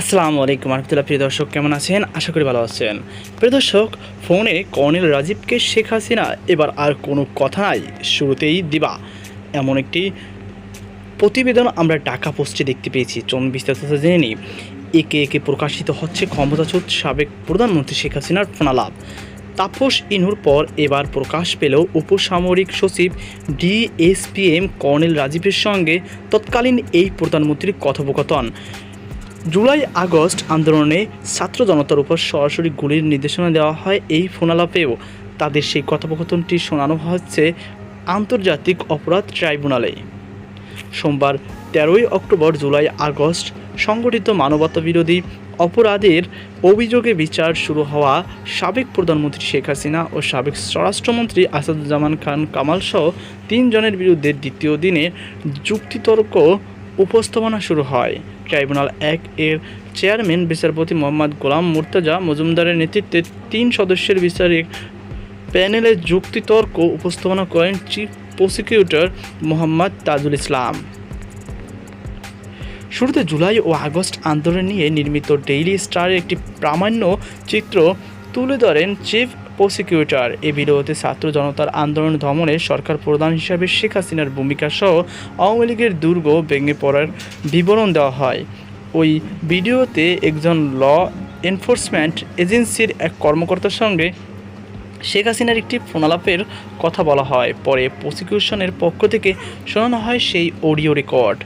আসসালামু আলাইকুম রহমতুল্লাহ প্রিয় দর্শক, কেমন আছেন? আশা করি ভালো আছেন। প্রিয় দর্শক, ফোনে কর্নেল রাজীবকে শেখ হাসিনা, এবার আর কোনো কথা নাই, শুরুতেই দিবা। এমন একটি প্রতিবেদন আমরা ঢাকা পোস্টে দেখতে পেয়েছি, চলুন বিস্তারিত জেনে নিই। একে একে প্রকাশিত হচ্ছে ক্ষমতাচ্যুত সাবেক প্রধানমন্ত্রী শেখ হাসিনার ফোনালাপ। তাপস ইনুর পর এবার প্রকাশ পেল উপসামরিক সচিব ডিএসপিএম কর্নেল রাজীবের সঙ্গে তৎকালীন এই প্রধানমন্ত্রীর কথোপকথন। জুলাই, আগস্ট আন্দোলনে ছাত্র জনতার উপর সরাসরি গুলির নির্দেশনা দেওয়া হয় এই ফোনালাপেও। তাদের সেই কথোপকথনটি শোনানো হচ্ছে আন্তর্জাতিক অপরাধ ট্রাইব্যুনালে। সোমবার তেরোই অক্টোবর জুলাই, আগস্ট সংগঠিত মানবতা বিরোধী অপরাধের অভিযোগে বিচার শুরু হওয়া সাবেক প্রধানমন্ত্রী শেখ হাসিনা ও সাবেক স্বরাষ্ট্রমন্ত্রী আসাদুজ্জামান খান কামাল সহ তিনজনের বিরুদ্ধে দ্বিতীয় দিনে যুক্তিতর্ক উপস্থাপনা শুরু হয়। ট্রাইব্যুনাল এক এর চেয়ারম্যান বিচারপতি মোহাম্মদ গোলাম মুর্তাজা মজুমদারের নেতৃত্বে তিন সদস্যের বিচারিক প্যানেলে যুক্তিতর্ক উপস্থাপনা করেন চিফ প্রসিকিউটর মোহাম্মদ তাজুল ইসলাম। শুরুতে জুলাই ও আগস্ট আন্দোলন নিয়ে নির্মিত ডেইলি স্টারের একটি প্রামাণ্য চিত্র তুলে ধরেন চিফ প্রসিকিউটর। এ ভিডিওতে ছাত্র জনতার আন্দোলন দমনে সরকার প্রধান হিসাবে শেখ হাসিনার ভূমিকা সহ আওয়ামী লীগের দুর্গ ভেঙে পড়ার বিবরণ দেওয়া হয়। ওই ভিডিওতে একজন ল এনফোর্সমেন্ট এজেন্সির এক কর্মকর্তার সঙ্গে শেখ হাসিনার একটি ফোনালাপের কথা বলা হয়। পরে প্রসিকিউশনের পক্ষ থেকে শোনানো হয় সেই অডিও রেকর্ড।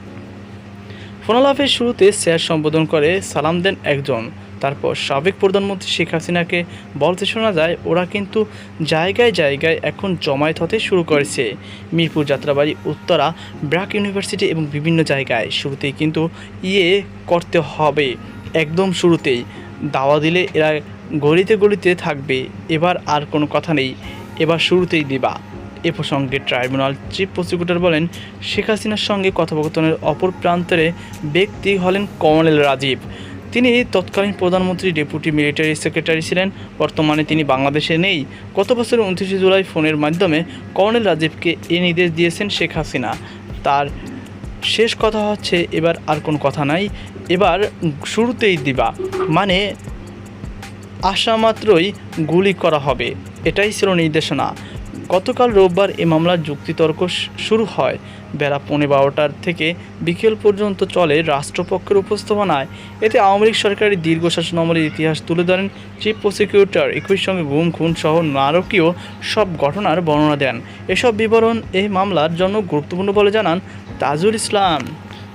ফোনালাপের শুরুতে স্যার সম্বোধন করে, সালাম দেন একজন। তারপর সাবেক প্রধানমন্ত্রী শেখ হাসিনাকে বলতে শোনা যায়, ওরা কিন্তু জায়গায় জায়গায় এখন জমায়েত হতে শুরু করেছে। মিরপুর যাত্রাবাড়ি, উত্তরা ব্র্যাক ইউনিভার্সিটি এবং বিভিন্ন জায়গায়। শুরুতেই কিন্তু ইয়ে করতে হবে, একদম শুরুতেই। দাওয়া দিলে এরা গলিতে গলিতে থাকবে। এবার আর কোনো কথা নেই। এবার শুরুতেই দিবা। এ প্রসঙ্গে ট্রাইব্যুনাল চিফ প্রসিকিউটর বলেন, শেখ হাসিনার সঙ্গে কথোপকথনের অপর প্রান্তের ব্যক্তি হলেন কর্নেল রাজীব। তিনি তৎকালীন প্রধানমন্ত্রী, ডেপুটি মিলিটারি সেক্রেটারি ছিলেন। বর্তমানে তিনি বাংলাদেশে নেই। গত বছর উনত্রিশে জুলাই ফোনের মাধ্যমে কর্নেল রাজীবকে এ নির্দেশ দিয়েছেন শেখ হাসিনা। তার শেষ কথা হচ্ছে, এবার আর কোনো কথা নাই। এবার শুরুতেই দিবা। মানে আসা মাত্রই গুলি করা হবে। এটাই ছিল নির্দেশনা। গতকাল রোববার এ মামলার যুক্তিতর্ক শুরু হয়। বেলা পৌনে বারোটার থেকে বিকেল পর্যন্ত চলে রাষ্ট্রপক্ষের উপস্থাপনায়। এতে আওয়ামী লীগ সরকারের দীর্ঘ শাসন আমলের ইতিহাস তুলে ধরেন চিফ প্রসিকিউটর। একই সঙ্গে গুম খুন সহ নারকীয় সব ঘটনার বর্ণনা দেন। এসব বিবরণ এই মামলার জন্য গুরুত্বপূর্ণ বলে জানান তাজুল ইসলাম।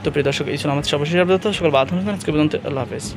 তো প্রিয় দর্শক, এই ছিল আমাদের সর্বশেষ। সকল বাধা আজকে পর্যন্ত আল্লাহ হাফেজ।